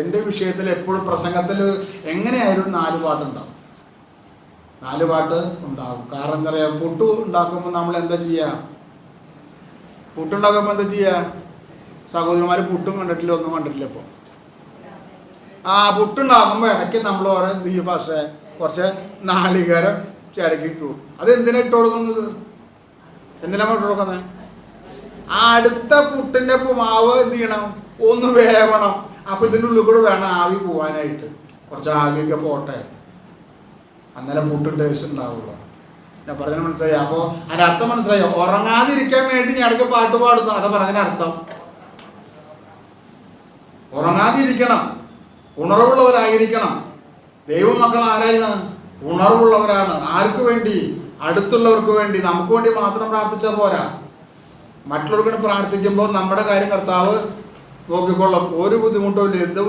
എന്റെ വിഷയത്തിൽ എപ്പോഴും പ്രസംഗത്തിൽ എങ്ങനെയായാലും നാല് പാട്ടുണ്ടാവും. നാല് പാട്ട് ഉണ്ടാവും. കാരണം എന്താ പറയുക പുട്ട് ഉണ്ടാക്കുമ്പോൾ നമ്മൾ എന്താ ചെയ്യുക പുട്ടുണ്ടാക്കുമ്പോൾ എന്താ ചെയ്യുക സഹോദരിമാർ പുട്ടും കണ്ടിട്ടില്ല ഒന്നും കണ്ടിട്ടില്ല ഇപ്പോൾ ആ പുട്ടുണ്ടാക്കുമ്പോൾ ഇടയ്ക്ക് നമ്മൾ ഓരോ ദീ പക്ഷേ കുറച്ച് നാളികേരം ചിരക്കിട്ടു അത് എന്തിനാ ഇട്ട് കൊടുക്കുന്നത്? എന്തിനാ ഇട്ട് കൊടുക്കുന്നത്? ആ അടുത്ത പുട്ടിന്റെ മാവ് എന്ത് ചെയ്യണം? ഒന്ന് വേവണം. അപ്പോൾ ഇതിന്റെ ഉള്ളിൽ കൂടെ വേണം ആവി പോവാനായിട്ട്. കുറച്ച് ആവിയൊക്കെ പോട്ടെ. അന്നേരം പുട്ട് ടേസ്റ്റ് ഉണ്ടാവുള്ളൂ. ഞാൻ പറഞ്ഞതിന് മനസ്സിലായി? അപ്പോൾ അതിന്റെ അർത്ഥം മനസ്സിലായോ? ഉറങ്ങാതിരിക്കാൻ വേണ്ടി ഞാൻ ഇടയ്ക്ക് പാട്ട് പാടുന്നു. അതാ പറഞ്ഞതിന് അർത്ഥം. ഉറങ്ങാതിരിക്കണം. ഉണർവുള്ളവരായിരിക്കണം. ദൈവമക്കൾ ആരായിരുന്നു ഉണർവുള്ളവരാണ്. ആർക്ക് വേണ്ടി? അടുത്തുള്ളവർക്ക് വേണ്ടി. നമുക്ക് വേണ്ടി മാത്രം പ്രാർത്ഥിച്ചാൽ പോരാ. മറ്റുള്ളവർക്ക് പ്രാർത്ഥിക്കുമ്പോൾ നമ്മുടെ കാര്യം കർത്താവ് നോക്കിക്കൊള്ളും. ഒരു ബുദ്ധിമുട്ടും ഇല്ല. എന്ത്